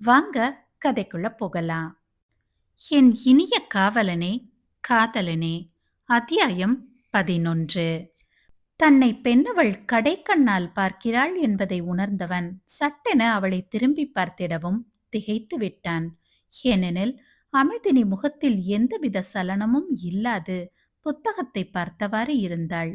வாங்க கதைக்குள்ள போகலாம். என் இனிய காவலனே காதலனே அத்தியாயம் பதினொன்று. தன்னை பெண்ணவள் கடைக்கண்ணால் பார்க்கிறாள் என்பதை உணர்ந்தவன் சட்டென அவளை திரும்பி பார்த்திடவும் திகைத்து விட்டான். ஏனெனில் அமிர்தினி முகத்தில் எந்தவித சலனமும் இல்லாது புத்தகத்தை பார்த்தவாறு இருந்தாள்.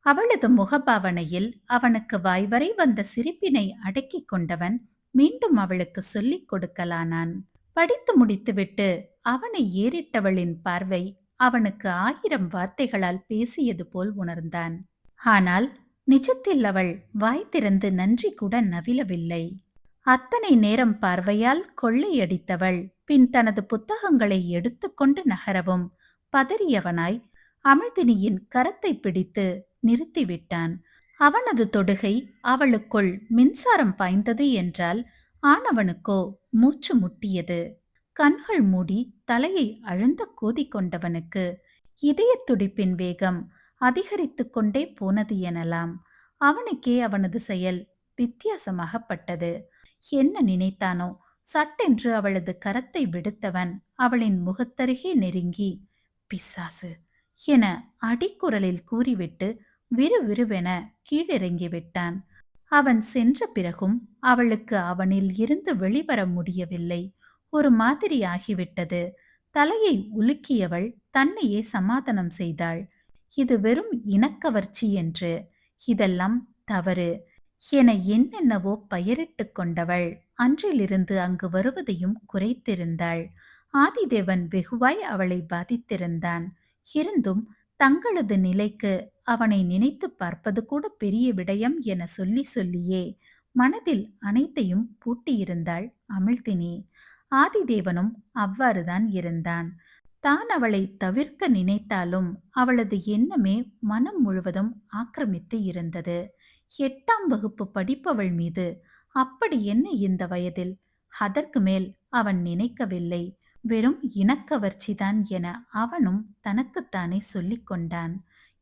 அவளது முகபாவனையில் அவனுக்கு வாய்வரை வந்த சிரிப்பினை அடக்கிக் கொண்டவன் மீண்டும் அவளுக்கு சொல்லிக் கொடுக்கலானான் படித்து முடித்துவிட்டு அவனை ஏறிட்டவளின் பார்வை அவனுக்கு ஆயிரம் வார்த்தைகளால் பேசியது போல் உணர்ந்தான். ஆனால் நிஜத்தில் அவள் வாய் திறந்து நன்றி கூட நவிலவில்லை. அத்தனை நேரம் பார்வையால் கொள்ளையடித்தவள் பின் தனது புத்தகங்களை எடுத்துக்கொண்டு நகரவும் பதறியவனாய் அமிழ்தினியின் கரத்தை பிடித்து நிறுத்திவிட்டான். அவனது தொடுகை அவளுக்குள் மின்சாரம் பாய்ந்தது என்றால் ஆனவனுக்கோ மூச்சு முட்டியது. கண்கள் மூடி தலையை அழுந்த கோதிக்கொண்டவனுக்கு இதய துடிப்பின் வேகம் அதிகரித்து கொண்டே போனது எனலாம். அவனுக்கே அவனது செயல் வித்தியாசமாகப்பட்டது. என்ன நினைத்தானோ? சட்டென்று அவளது கரத்தை விடுத்தவன் அவளின் முகத்தருகே நெருங்கி பிசாசு என அடிக்குரலில் கூறிவிட்டு விறுவிறுவென கீழிறங்கி விட்டான். அவன் சென்ற பிறகும் அவளுக்கு அவனில் இருந்து வெளிவர முடியவில்லை. ஒரு மாதிரி ஆகிவிட்டது. தலையை உலுக்கியவள் தன்னையே சமாதானம் செய்தாள். இது வெறும் இனக்கவர்ச்சி என்று. இதெல்லாம் தவறு. என என்னென்னவோ பெயரிட்டு கொண்டவள் அன்றிலிருந்து அங்கு வருவதையும் குறைத்திருந்தாள். ஆதிதேவன் வெகுவாய் அவளை பாதித்திருந்தான். இருந்தும் தங்களது நிலைக்கு அவனை நினைத்து பார்ப்பது கூட பெரிய விடயம் என சொல்லி சொல்லியே. மனதில் அனைத்தையும் பூட்டியிருந்தாள் அமிழ்தினி. ஆதிதேவனும் அவ்வாறுதான் இருந்தான். தான் அவளை தவிர்க்க நினைத்தாலும் அவளது எண்ணமே மனம் முழுவதும் ஆக்கிரமித்து இருந்தது. எட்டாம் வகுப்பு படிப்பவள் மீது அப்படி என்ன இந்த வயதில்? அதற்கு மேல் அவன் நினைக்கவில்லை. வெறும் இனக்கவர்ச்சிதான் என அவனும் தனக்குத்தானே சொல்லிக் கொண்டான்.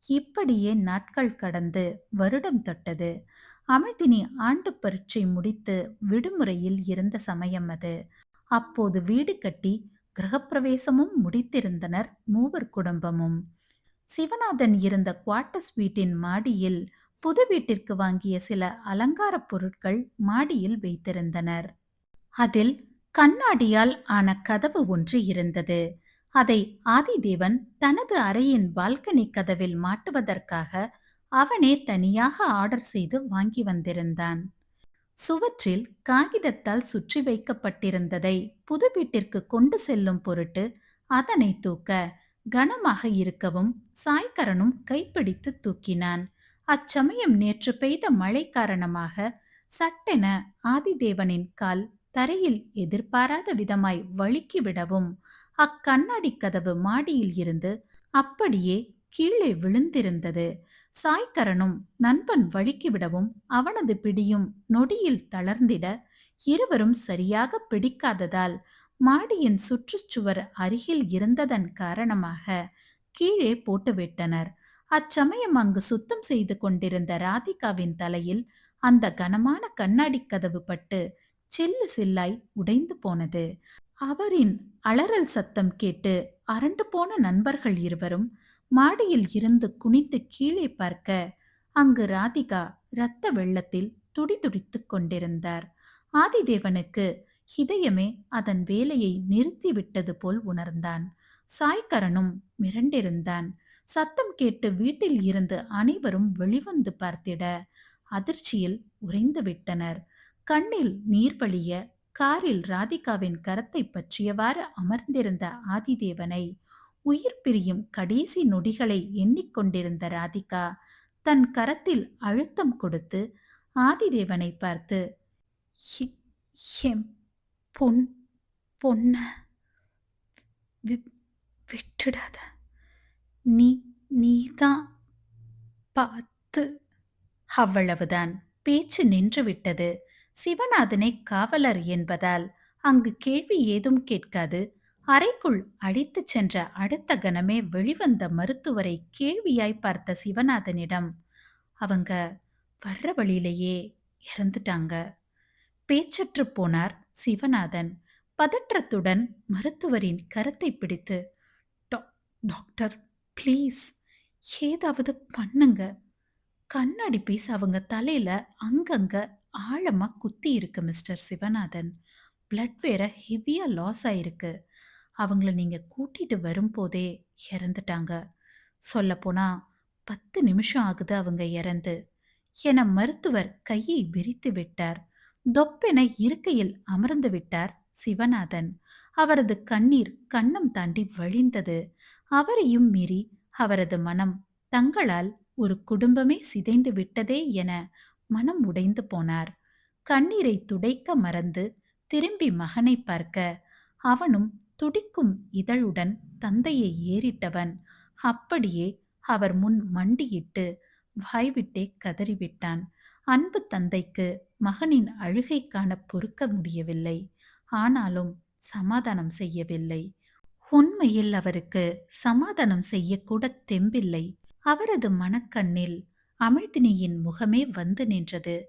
இப்படியே நாட்கள் கடந்து வருடம் தொட்டது. அமிழ்தினி ஆண்டு பரீட்சை முடித்து விடுமுறையில் இருந்த சமயம் அது. அப்போது வீடு கட்டி கிரகப்பிரவேசமும் முடித்திருந்தனர் மூவர் குடும்பமும். சிவநாதன் இருந்த குவார்டர்ஸ் வீட்டின் மாடியில் புது வீட்டிற்கு வாங்கிய சில அலங்கார பொருட்கள் மாடியில் வைத்திருந்தனர். அதில் கண்ணாடியால் ஆன கதவு ஒன்று இருந்தது. அதை ஆதிதேவன் தனது அறையின் பால்கனி கதவில் மாட்டுவதற்காக அவனே தனியாக ஆர்டர் செய்து வாங்கி வந்திருந்தான். சுவற்றில் காகிதத்தால் சுற்றி வைக்கப்பட்டிருந்ததை புது வீட்டிற்கு கொண்டு செல்லும் பொருட்டு அதனை தூக்க கனமாக இருக்கவும் சாய்கரனும் கைப்பிடித்து தூக்கினான். அச்சமயம் நேற்று பெய்த மழை காரணமாக சட்டென ஆதிதேவனின் கால் தரையில் எதிர்பாராத விதமாய் வழுக்கிவிடவும் அக்கண்ணாடி கதவு மாடியில் இருந்து அப்படியே கீழே விழுந்திருந்தது. சாய்கரனும் நண்பன் வழுக்கிவிடவும் அவனது பிடியும் நொடியில் தளர்ந்திட இருவரும் சரியாக பிடிக்காததால் மாடியின் சுற்றுச்சுவர் அருகில் இருந்ததன் காரணமாக கீழே போட்டுவிட்டனர் அச்சமயம் அங்கு சுத்தம் செய்து கொண்டிருந்த ராதிகாவின் தலையில் அந்த கனமான கண்ணாடி கதவு பட்டு சில்லு சில்லாய் உடைந்து போனது. அவரின் அலறல் சத்தம் கேட்டு அரண்டு போன நண்பர்கள் இருவரும் மாடியில் இருந்து குனிந்து கீழே பார்க்க அங்கு ராதிகா இரத்த வெள்ளத்தில் துடிதுடித்துக் கொண்டிருந்தார். ஆதிதேவனுக்கு இதயமே அதன் வேலையை நிறுத்திவிட்டது போல் உணர்ந்தான். சாய்கரனும் மிரண்டிருந்தான். சத்தம் கேட்டு வீட்டில் இருந்து அனைவரும் வெளிவந்து பார்த்திட அதிர்ச்சியில் உறைந்து விட்டனர். கண்ணில் நீர்வழிய காரில் ராதிகாவின் கரத்தை பற்றியவாறு அமர்ந்திருந்த ஆதிதேவனை உயிர் பிரியும் கடைசி நொடிகளை எண்ணிக்கொண்டிருந்த ராதிகா தன் கரத்தில் அழுத்தம் கொடுத்து ஆதிதேவனை பார்த்து எம் பொன் பொன்ன வி- விட்டுடாத. நீ நீதான் பார்த்து. அவ்வளவுதான். பேச்சு நின்றுவிட்டது. சிவநாதனை காவலர் என்பதால் அங்கு கேள்வி ஏதும் கேட்காது. அறைக்குள் அடித்துச் சென்ற அடுத்த கணமே வெளிவந்த மருத்துவரை கேள்வியாய் பார்த்த சிவநாதனிடம் அவங்க வர்ற வழியிலேயே இறந்துட்டாங்க. பேச்சற்று போனார் சிவநாதன். பதற்றத்துடன் மருத்துவரின் கருத்தை பிடித்து "டா- டாக்டர் ப்ளீஸ் ஏதாவது பண்ணுங்க. கண்ணாடி பீஸ் அவங்க தலையில அங்கங்க ஆழமா குத்தி இருக்கு மிஸ்டர் சிவநாதன். பிளட் வேற ஹெவியா லாஸ் ஆயிருக்கு. அவங்கள நீங்க கூட்டிட்டு வரும்போதே இறந்துட்டாங்க. சொல்லப்போனா பத்து நிமிஷம் ஆகுது அவங்க இறந்து. என மருத்துவர் கையை விரித்து விட்டார். தொப்பென இருக்கையில் அமர்ந்து விட்டார் சிவநாதன். அவரது கண்ணீர் கன்னம் தாண்டி வழிந்தது. அவரையும் மீறி அவரது மனம் தங்களால் ஒரு குடும்பமே சிதைந்து விட்டதே என மனம் உடைந்து போனார். கண்ணீரை துடைக்க மறந்து திரும்பி மகனை பார்க்க அவனும் துடிக்கும் இதழுடன் தந்தையை ஏறிட்டவன். அப்படியே அவர் முன் மண்டியிட்டு வாய்விட்டே கதறிவிட்டான். அன்பு தந்தைக்கு மகனின் அழுகை காண பொறுக்க முடியவில்லை. ஆனாலும் சமாதானம் செய்யவில்லை. உண்மையில் அவருக்கு சமாதானம் செய்யக்கூட தெம்பில்லை. அவரது மனக்கண்ணில் அமிழ்தினியின் முகமே வந்து நின்றது.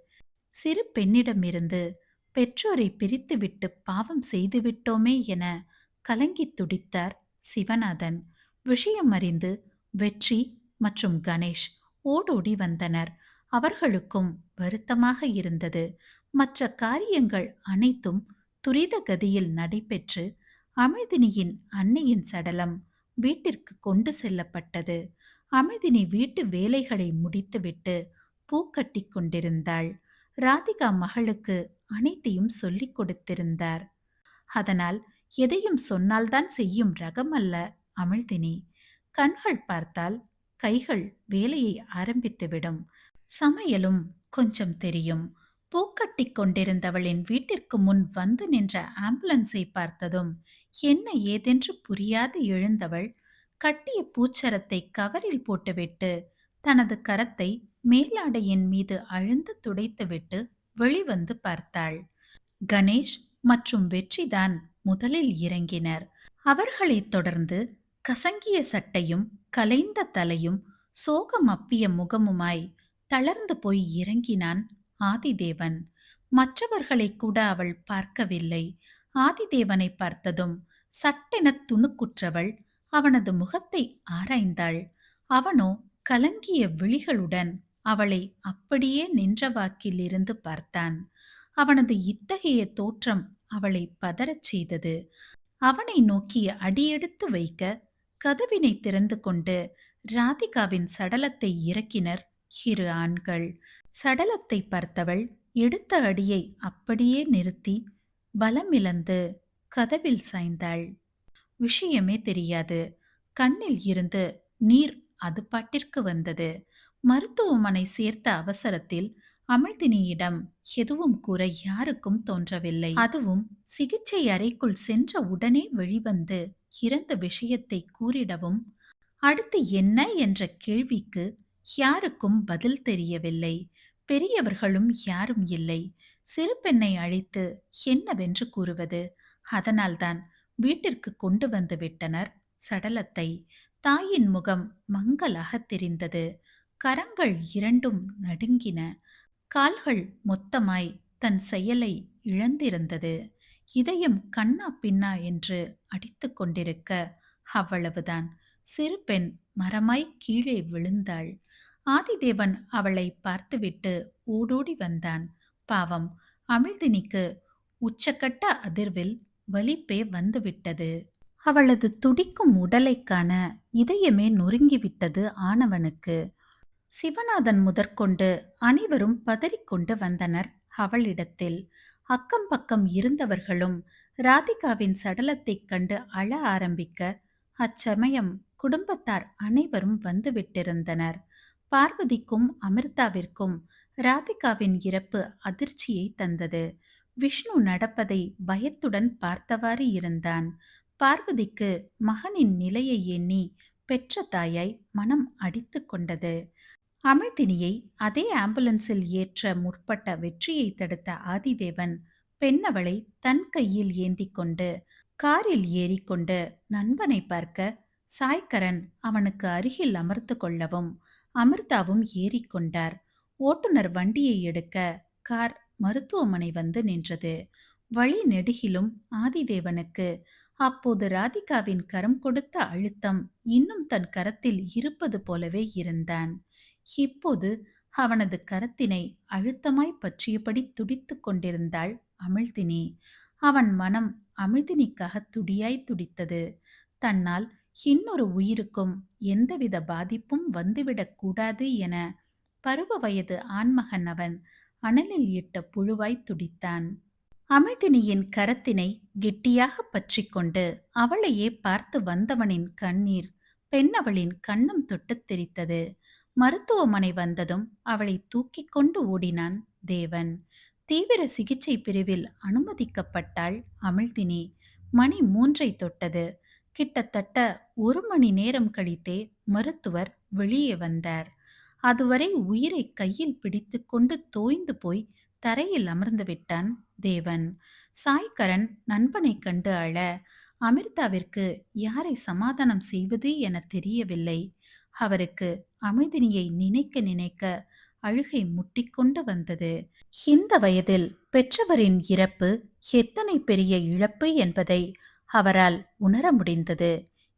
சிறு பெண்ணிடமிருந்து பெற்றோரை பிரித்துவிட்டு பாவம் செய்துவிட்டோமே என கலங்கித் துடித்தார் சிவநாதன். விஷயம் அறிந்து வெற்றி மற்றும் கணேஷ் ஓடோடி வந்தனர். அவர்களுக்கும் வருத்தமாக இருந்தது. மற்ற காரியங்கள் அனைத்தும் துரித கதியில் நடைபெற்று அமிழ்தினியின் அன்னையின் சடலம் வீட்டிற்கு கொண்டு செல்லப்பட்டது. அமிழ்தினி வீட்டு வேலைகளை முடித்துவிட்டு பூக்கட்டி கொண்டிருந்தாள். ராதிகா மகளுக்கு அனைத்தையும் சொல்லிக் கொடுத்திருந்தார். அதனால் எதையும் சொன்னால்தான் செய்யும் ரகமல்ல அமிழ்தினி. கண்கள் பார்த்தால் கைகள் வேலையை ஆரம்பித்துவிடும். சமையலும் கொஞ்சம் தெரியும். பூக்கட்டி கொண்டிருந்தவளின் வீட்டிற்கு முன் வந்து நின்ற ஆம்புலன்ஸை பார்த்ததும் என்ன ஏதென்று புரியாது எழுந்தவள் கட்டிய பூச்சரத்தை கவரில் போட்டுவிட்டு தனது கரத்தை மேலாடையின் மீது அழுந்து துடைத்துவிட்டு வெளிவந்து பார்த்தாள். கணேஷ் மற்றும் வெற்றிதான் முதலில் இறங்கினர். அவர்களைத் தொடர்ந்து கசங்கிய சட்டையும் கலைந்த தலையும் சோகம் அப்பிய முகமுமாய் தளர்ந்து போய் இறங்கினான் ஆதிதேவன். மற்றவர்களை கூட அவள் பார்க்கவில்லை. ஆதிதேவனை பார்த்ததும் சட்டென துணுக்குற்றவள் அவனது முகத்தை ஆராய்ந்தாள். அவனோ கலங்கிய விழிகளுடன் அவளை அப்படியே நின்ற வாக்கிலிருந்து பார்த்தான். அவனது இத்தகைய தோற்றம் அவளை பதறச் செய்தது. அவனை நோக்கி அடியெடுத்து வைக்க கதவினை திறந்து கொண்டு ராதிகாவின் சடலத்தை இறக்கினர் இரு ஆண்கள். சடலத்தை பார்த்தவள் எடுத்த அடியை அப்படியே நிறுத்தி பலமிழந்து கதவில் சாய்ந்தாள். விஷயமே தெரியாது. கண்ணில் இருந்து நீர் அது பாட்டிற்கு வந்தது. மருத்துவமனை சேர்த்த அவசரத்தில் அமிழ்தினியிடம் எதுவும் கூற யாருக்கும் தோன்றவில்லை. அதுவும் சிகிச்சை அறைக்குள் சென்ற உடனே வெளிவந்து இறந்த விஷயத்தை கூறிடவும் அடுத்து என்ன என்ற கேள்விக்கு யாருக்கும் பதில் தெரியவில்லை. பெரியவர்களும் யாரும் இல்லை. சிறு பெண்ணை அழைத்து என்னவென்று கூறுவது? அதனால்தான் வீட்டிற்கு கொண்டு வந்து விட்டனர். சடலத்தை தாயின் முகம் மங்கலாக தெரிந்தது. கரங்கள் இரண்டும் நடுங்கின. கால்கள் மொத்தமாய் தன் செயலை இழந்திருந்தது. இதயம் கண்ணா பின்னா என்று அடித்துக் கொண்டிருக்க அவ்வளவுதான். சிறு பெண் மரமாய் கீழே விழுந்தாள். ஆதிதேவன் அவளை பார்த்துவிட்டு ஓடோடி வந்தான். பாவம் அமிழ்தினிக்கு உச்சக்கட்ட அதிர்வில் வலிப்பே வந்துவிட்டது. அவளது துடிக்கும் உடலைக்கான இதயமே நொறுங்கிவிட்டது ஆனவனுக்கு. சிவநாதன் முதற்கொண்டு அனைவரும் பதறிக்கொண்டு வந்தனர் அவளிடத்தில். அக்கம் பக்கம் இருந்தவர்களும் ராதிகாவின் சடலத்தைக் கண்டு அழ ஆரம்பிக்க அச்சமயம் குடும்பத்தார் அனைவரும் வந்துவிட்டிருந்தனர் பார்வதிக்கும் அமிர்தாவிற்கும் ராதிகாவின் இறப்பு அதிர்ச்சியை தந்தது. விஷ்ணு நடப்பதை பயத்துடன் பார்த்தவாறு இருந்தான். பார்வதிக்கு மகனின் நிலையை எண்ணி பெற்ற தாயாய் மனம் அடித்துக் கொண்டது. அமிழ்தினியை அதே ஆம்புலன்ஸில் ஏற்ற முற்பட்ட வெற்றியை தடுத்த ஆதிதேவன் பெண்ணவளை தன் கையில் ஏந்தி கொண்டு காரில் ஏறிக்கொண்டு நண்பனை பார்க்க சாய்கரன் அவனுக்கு அருகில் அமர்ந்து கொள்ளவும் அமிர்தாவும் ஏறிக்கொண்டார் ஓட்டுநர் வண்டியை எடுக்க கார் மருத்துவமனை வந்து நின்றது. வழி நெடுகிலும் ஆதிதேவனுக்கு அப்போது ராதிகாவின் கரம் கொடுத்த அழுத்தம் இன்னும் தன் கரத்தில் இருப்பது போலவே இருந்தான். இப்போது அவனது கரத்தினை அழுத்தமாய் பற்றியபடி துடித்துக் கொண்டிருந்தாள் அமிழ்தினி. அவன் மனம் அமிழ்தினிக்காக துடியாய் துடித்தது. தன்னால் இன்னொரு உயிருக்கும் எந்தவித பாதிப்பும் வந்துவிடக் கூடாது என பருவ வயது ஆண்மகன் அவன் அனலில் இட்ட புழுவாய் துடித்தான். அமைதினியின் கரத்தினை கெட்டியாக பற்றிக்கொண்டு அவளையே பார்த்து வந்தவனின் கண்ணீர் பெண்ணவளின் கண்ணம் தொட்டுத் தெரித்தது. மருத்துவமனை வந்ததும் அவளை தூக்கி கொண்டு ஓடினான் தேவன். தீவிர சிகிச்சை பிரிவில் அனுமதிக்கப்பட்டாள் அமிழ்தினி மணி மூன்றை தொட்டது. கிட்டத்தட்ட ஒரு மணி நேரம் கழித்தே மருத்துவர் வெளியே வந்தார். அதுவரை உயிரை கையில் பிடித்துக்கொண்டு தோய்ந்து போய் தரையில் அமர்ந்து விட்டான் தேவன். சாய்கரன் நண்பனை கண்டு அழ அமிர்தாவிற்கு யாரை சமாதானம் செய்வது என தெரியவில்லை. அவருக்கு அமிர்தினியை நினைக்க நினைக்க அழுகை முட்டிக்கொண்டு வந்தது. இந்த வயதில் பெற்றவரின் இறப்பு எத்தனை பெரிய இழப்பு என்பதை அவரால் உணர முடிந்தது.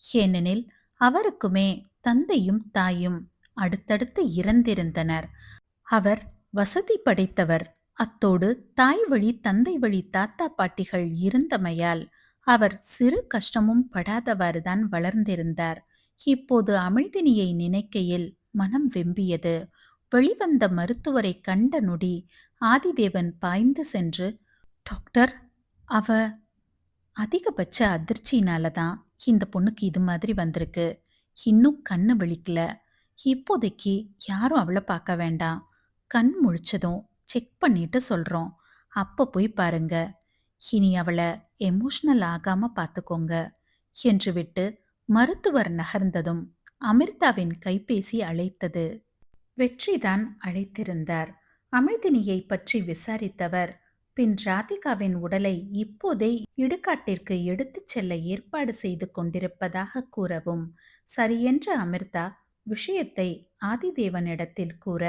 ஏனெனில் அவருக்குமே தந்தையும் தாயும் அடுத்தடுத்து இறந்திருந்தனர். அவர் வசதி படைத்தவர். அத்தோடு தாய் வழி தந்தை வழி தாத்தா பாட்டிகள் இருந்தமையால் அவர் சிறு கஷ்டமும் படாதவாறுதான் வளர்ந்திருந்தார். இப்போது அமிழ்தினியை நினைக்கையில் மனம் வெம்பியது. வெளிவந்த மருத்துவரை கண்ட நொடி ஆதிதேவன் பாய்ந்து சென்று டாக்டர் அவ அதிகபட்ச அதிர்ச்சியினால தான் இந்த பொண்ணுக்கு இது மாதிரி வந்திருக்கு. இன்னும் கண்ணு விழிக்கல இப்போதைக்கு யாரும் அவளை பார்க்க வேண்டாம். கண் முழிச்சதும் செக் பண்ணிட்டு சொல்றோம். அப்ப போய் பாருங்க. இனி அவளை எமோஷ்னல் ஆகாம பார்த்துக்கோங்க என்று விட்டு மருத்துவர் நகர்ந்ததும் அமிர்தாவின் கைபேசி அழைத்தது. வெற்றிதான் அழைத்திருந்தார். அமிர்தினியை பற்றி விசாரித்தவர் பின் ராதிகாவின் உடலை இப்போதே இடுகாட்டிற்கு எடுத்துச் செல்ல ஏற்பாடு செய்து கொண்டிருப்பதாக கூறவும் சரியென்ற அமிர்தா விஷயத்தை ஆதிதேவனிடத்தில் கூற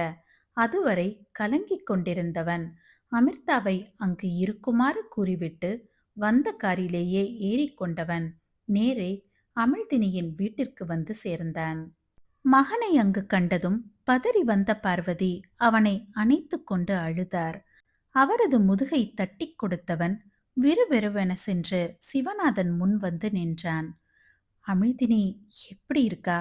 அதுவரை கலங்கிக் கொண்டிருந்தவன். அமிர்தாவை அங்கு இருக்குமாறு கூறிவிட்டு வந்த காரிலேயே ஏறிக்கொண்டவன் நேரே அமிழ்தினியின் வீட்டிற்கு வந்து சேர்ந்தான். மகனை அங்கு கண்டதும் பதறி வந்த பார்வதி அவனை அணைத்து கொண்டு அழுதார். அவரது முதுகை தட்டிக் கொடுத்தவன் விறுவிறுவென சென்று சிவநாதன் முன் வந்து நின்றான். அமிழ்தினி எப்படி இருக்கா?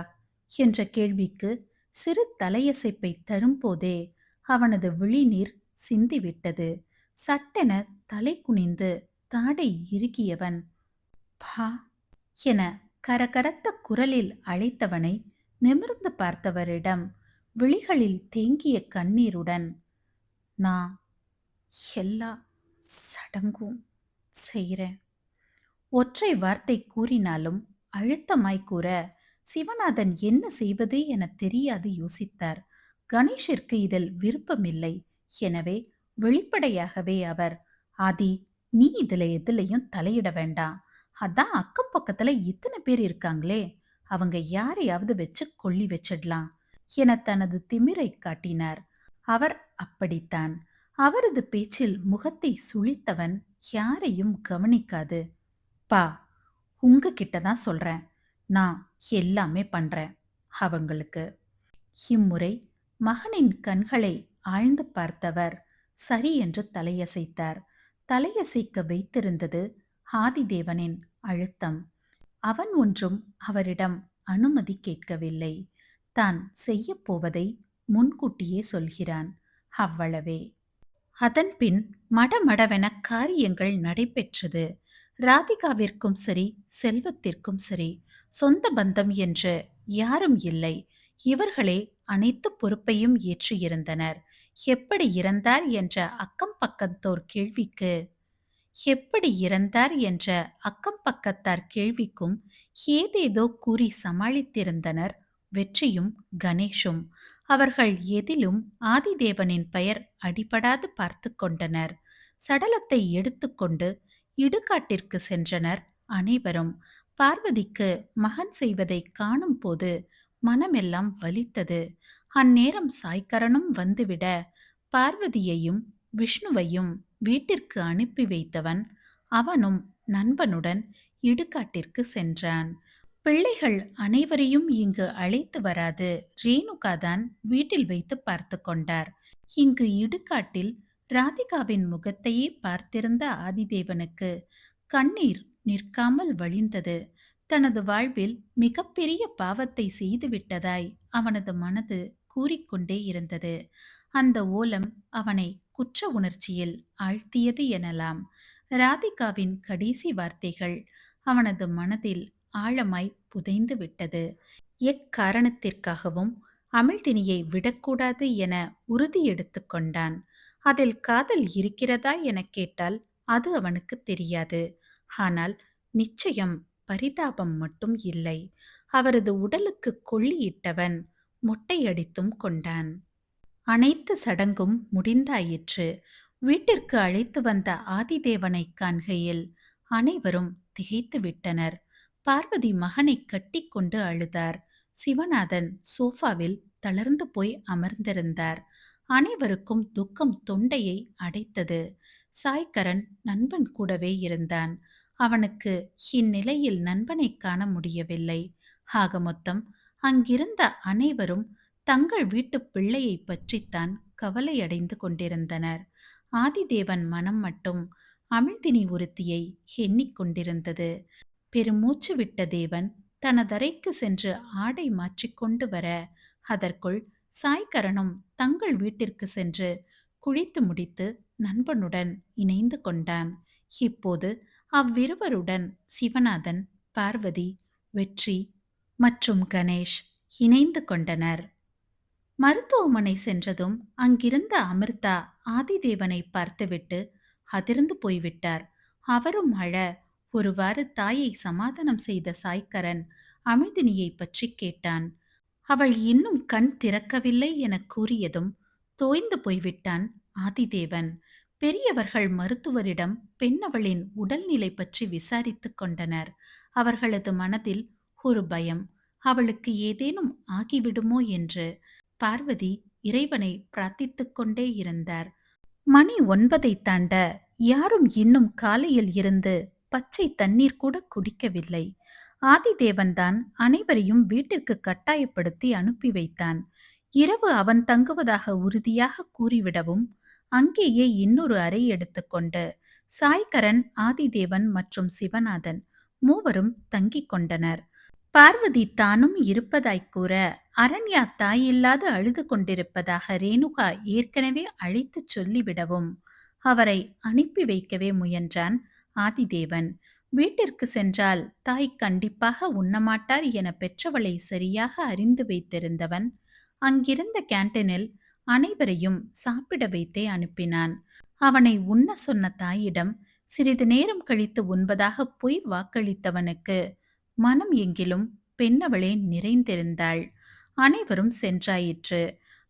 என்ற கேள்விக்கு சிறு தலையசைப்பை தரும்போதே அவனது விழிநீர் சிந்திவிட்டது. சட்டென தலை குனிந்து தாடை இறுகியவன் பா என கரகரத்த குரலில் அழைத்தவனை நிமிர்ந்து பார்த்தவரிடம் விழிகளில் தேங்கிய கண்ணீருடன் நான் எல்லா சடங்கும் செய்கிறேன் ஒற்றை வார்த்தை கூறினாலும் அழுத்தமாய் கூற சிவநாதன் என்ன செய்வது என தெரியாது யோசித்தார். கணேஷிற்கு இதில் விருப்பமில்லை. எனவே வெளிப்படையாகவே அவர் ஆதி நீ இதுல எதுலையும் தலையிட வேண்டாம். அதான் அக்கம் பக்கத்துல இத்தனை பேர் இருக்காங்களே. அவங்க யாரையாவது வச்சு கொல்லி வச்சிடலாம் என தனது திமிரை காட்டினார். அவர் அப்படித்தான். அவரது பேச்சில் முகத்தை சுழித்தவன் யாரையும் கவனிக்காது. பா உங்ககிட்ட தான் சொல்றேன். நான் எல்லாமே பண்றேன் அவங்களுக்கு. இம்முறை மகனின் கண்களை ஆழ்ந்து பார்த்தவர் சரி என்று தலையசைத்தார். தலையசைக்க வைத்திருந்தது ஆதிதேவனின் அழுத்தம். அவன் ஒன்றும் அவரிடம் அனுமதி கேட்கவில்லை. தான் செய்யப் போவதை முன்கூட்டியே சொல்கிறான் அவ்வளவே. அதன்பின் மடமடவென காரியங்கள் நடைபெற்றது. ராதிகாவிற்கும் சரி செல்வத்திற்கும் சரி சொந்த பந்தம் என்று யாரும் இல்லை. இவர்களே அனைத்து பொறுப்பையும் ஏற்றியிருந்தனர் எப்படி இறந்தார்? என்ற அக்கம் பக்கத்தோர் கேள்விக்கு. எப்படி இறந்தார்? என்ற அக்கம் பக்கத்தார் கேள்விக்கும் ஏதேதோ கூறி சமாளித்திருந்தனர் வெற்றியும் கணேஷும். அவர்கள் எதிலும் ஆதிதேவனின் பெயர் அடிபடாது பார்த்து கொண்டனர். சடலத்தை எடுத்துக்கொண்டு இடுகாட்டிற்கு சென்றனர் அனைவரும். பார்வதிக்கு மகன் செய்வதை காணும் போது மனமெல்லாம் வலித்தது. அந்நேரம் சாய்க்கரனும் வந்துவிட பார்வதியையும் விஷ்ணுவையும் வீட்டிற்கு அனுப்பி வைத்தவன் அவனும் நண்பனுடன் இடுகாட்டிற்கு சென்றான். பிள்ளைகள் அனைவரையும் இங்கு அழைத்து வராது ரேணுகாதான் வீட்டில் வைத்து பார்த்து கொண்டார். இங்கு இடுகாட்டில் ராதிகாவின் முகத்தையே பார்த்திருந்த ஆதிதேவனுக்கு கண்ணீர் நிற்காமல் வழிந்தது. தனது வாழ்வில் மிகப்பெரிய பாவத்தை செய்துவிட்டதாய் அவனது மனது கூறிக்கொண்டே இருந்தது. அந்த ஓலம் அவனை குற்ற உணர்ச்சியில் ஆழ்த்தியது எனலாம். ராதிகாவின் கடைசி வார்த்தைகள் அவனது மனதில் ஆழமாய் புதைந்து விட்டது. எக்காரணத்திற்காகவும் அமிழ்தினியை விடக்கூடாது என உறுதி எடுத்து கொண்டான். அதில் காதல் இருக்கிறதா எனக் கேட்டால் அது அவனுக்கு தெரியாது. ஆனால் நிச்சயம் பரிதாபம் மட்டும் இல்லை. அவரது உடலுக்கு கொள்ளியிட்டவன் மொட்டையடித்தும் கொண்டான். அனைத்து சடங்கும் முடிந்தாயிற்று. வீட்டிற்கு அழைத்து வந்த ஆதிதேவனை காண்கையில் அனைவரும் திகைத்து விட்டனர். பார்வதி மகனை கட்டிக்கொண்டு அழுதார். சிவநாதன் சோஃபாவில் தளர்ந்து போய் அமர்ந்திருந்தார். அனைவருக்கும் துக்கம் தொண்டையை அடைத்தது. சாய்கரன் நண்பன் கூடவே இருந்தான். அவனுக்கு இந்நிலையில் நண்பனை காண முடியவில்லை. ஆக மொத்தம் அங்கிருந்த அனைவரும் தங்கள் வீட்டு பிள்ளையை பற்றித்தான் கவலையடைந்து கொண்டிருந்தனர். ஆதிதேவன் மனம் மட்டும் அமிழ்தினி ஒருத்தியை எண்ணிக்கொண்டிருந்தது பெருமூச்சு விட்ட தேவன் தனதரைக்கு சென்று ஆடை மாற்றிக்கொண்டு வர அதற்குள் சாய்கரனும் தங்கள் வீட்டிற்கு சென்று குளித்து முடித்து நண்பனுடன் இணைந்து கொண்டான். இப்போது அவ்விருவருடன் சிவநாதன் பார்வதி வெற்றி மற்றும் கணேஷ் இணைந்து கொண்டனர். மருத்துவமனை சென்றதும் அங்கிருந்த அமிர்தா ஆதிதேவனை பார்த்துவிட்டு அதிர்ந்து போய்விட்டார். அவரும் அழ ஒருவாறு தாயை சமாதானம் செய்த சாய்க்கரன் அமிர்தினியை பற்றி கேட்டான். அவள் இன்னும் கண் திறக்கவில்லை என கூறியதும் தோய்ந்து போய்விட்டான் ஆதிதேவன். பெரியவர்கள் மருத்துவரிடம் பெண்ணவளின் உடல்நிலை பற்றி விசாரித்துக் கொண்டனர். அவர்களது மனதில் ஒரு பயம் அவளுக்கு ஏதேனும் ஆகிவிடுமோ? என்று பார்வதி இறைவனை பிரார்த்தித்துக் கொண்டே இருந்தார். மணி ஒன்பதை தாண்ட யாரும் இன்னும் காலையில் இருந்து பச்சை தண்ணீர் கூட குடிக்கவில்லை. ஆதிதேவன்தான் அனைவரையும் வீட்டிற்கு கட்டாயப்படுத்தி அனுப்பி வைத்தான். இரவு அவன் தங்குவதாக உறுதியாக கூறிவிடவும் அங்கேயே இன்னொரு அறை எடுத்துக்கொண்டு சாய்கரன் ஆதிதேவன் மற்றும் சிவநாதன் மூவரும் தங்கிக் கொண்டனர். பார்வதி தானும் இருப்பதாய் கூற அரண்யா தாயில்லாது அழுது கொண்டிருப்பதாக ரேணுகா ஏற்கனவே அழைத்துச் சொல்லிவிடவும். அவரை அனுப்பி வைக்கவே முயன்றான் ஆதிதேவன். வீட்டிற்கு சென்றால் தாய் கண்டிப்பாக உண்ணமாட்டார் என பெற்றவளை சரியாக அறிந்து வைத்திருந்தவன். அங்கிருந்த கேண்டீனில் அனைவரையும் சாப்பிட வைத்தே அனுப்பினான். அவனை உண்ண சொன்ன தாயிடம் சிறிது நேரம் கழித்து உண்பதாக பொய் வாக்களித்தவனுக்கு மனம் எங்கிலும் பெண்ணவளே நிறைந்திருந்தாள். அனைவரும் சென்றாயிற்று.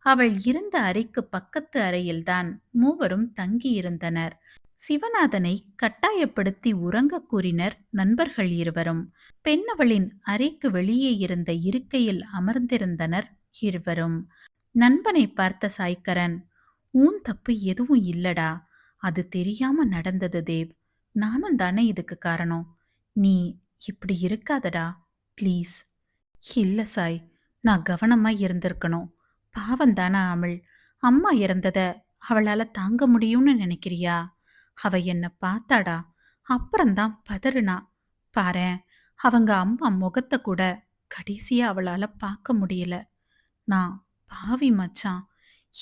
அவள் இருந்த அறைக்கு பக்கத்து அறையில்தான் மூவரும் தங்கியிருந்தனர். சிவநாதனை கட்டாயப்படுத்தி உறங்க கூறினர் நண்பர்கள் இருவரும். பெண்ணவளின் அறைக்கு வெளியே இருந்த இருக்கையில் அமர்ந்திருந்தனர் இருவரும். நண்பனை பார்த்த சாய்க்கரன் ஊன் தப்பு எதுவும் இல்லடா அது தெரியாம நடந்தது தேவ். நானும் தானே இதுக்கு காரணம். நீ இப்படி இருக்காதடா ப்ளீஸ். இல்ல சாய் நான் கவனமா இருந்திருக்கணும். பாவம் தானா அமிழ் அம்மா இறந்தத அவளால தாங்க முடியும்னு நினைக்கிறியா? அவ என்ன பார்த்தாடா அப்புறம்தான் பதறுனா. பாரேன் அவங்க அம்மா முகத்தை கூட கடைசியா அவளால பார்க்க முடியல. நான் பாவி மச்சான்.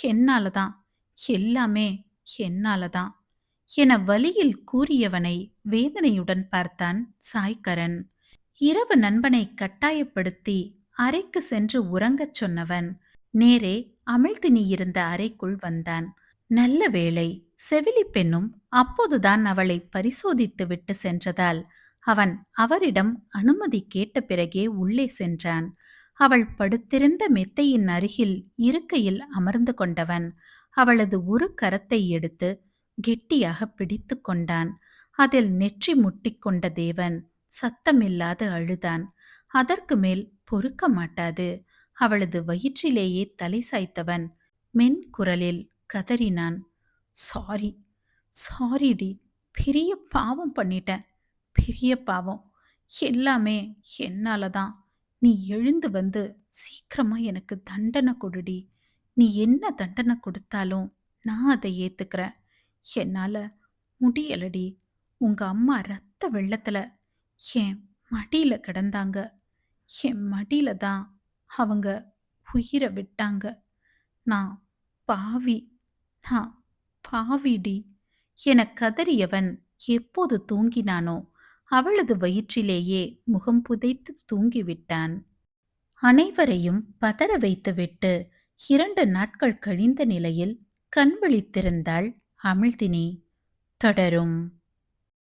என்னாலதான்? எல்லாமே என்னால தான் என வழியில் கூறியவனை வேதனையுடன் பார்த்தான் சாய்கரன் இரவு நண்பனை கட்டாயப்படுத்தி அறைக்கு சென்று உறங்கச் சொன்னவன் நேரே அமிழ்தினி இருந்த அறைக்குள் வந்தான். நல்ல வேளை செவிலி பெண்ணும் அப்போதுதான் அவளை பரிசோதித்து விட்டு சென்றதால் அவன் அவரிடம் அனுமதி கேட்ட பிறகே உள்ளே சென்றான். அவள் படுத்திருந்த மெத்தையின் அருகில் இருக்கையில் அமர்ந்து கொண்டவன். அவளது ஒரு கரத்தை எடுத்து கெட்டியாக பிடித்து கொண்டான். அதில் நெற்றி முட்டிக்கொண்ட தேவன் சத்தமில்லாது அழுதான். அதற்கு மேல் பொறுக்க மாட்டாது. அவளது வயிற்றிலேயே தலை சாய்த்தவன் மென் குரலில் கதறினான். சாரி சாரிடி பெரிய பாவம் பண்ணிட்டேன். பெரிய பாவம். எல்லாமே என்னால தான் நீ எழுந்து வந்து சீக்கிரமா எனக்கு தண்டனை கொடுடி. நீ என்ன தண்டனை கொடுத்தாலும் நான் அதை ஏத்துக்கிறேன். என்னால முடியலடி. உங்க அம்மா ரத்த வெள்ளத்துல என் மடியில கிடந்தாங்க. என் மடியில தான் அவங்க உயிரை விட்டாங்க. நான் பாவி. நான் பாவிடி. என கதறியவன் எப்போது தூங்கினானோ அவளது வயிற்றிலேயே முகம் புதைத்து தூங்கிவிட்டான். அனைவரையும் பதற வைத்துவிட்டு இரண்டு நாட்கள் கழிந்த நிலையில் கண் விழித்திருந்தாள் அமிழ்தினி. தொடரும்.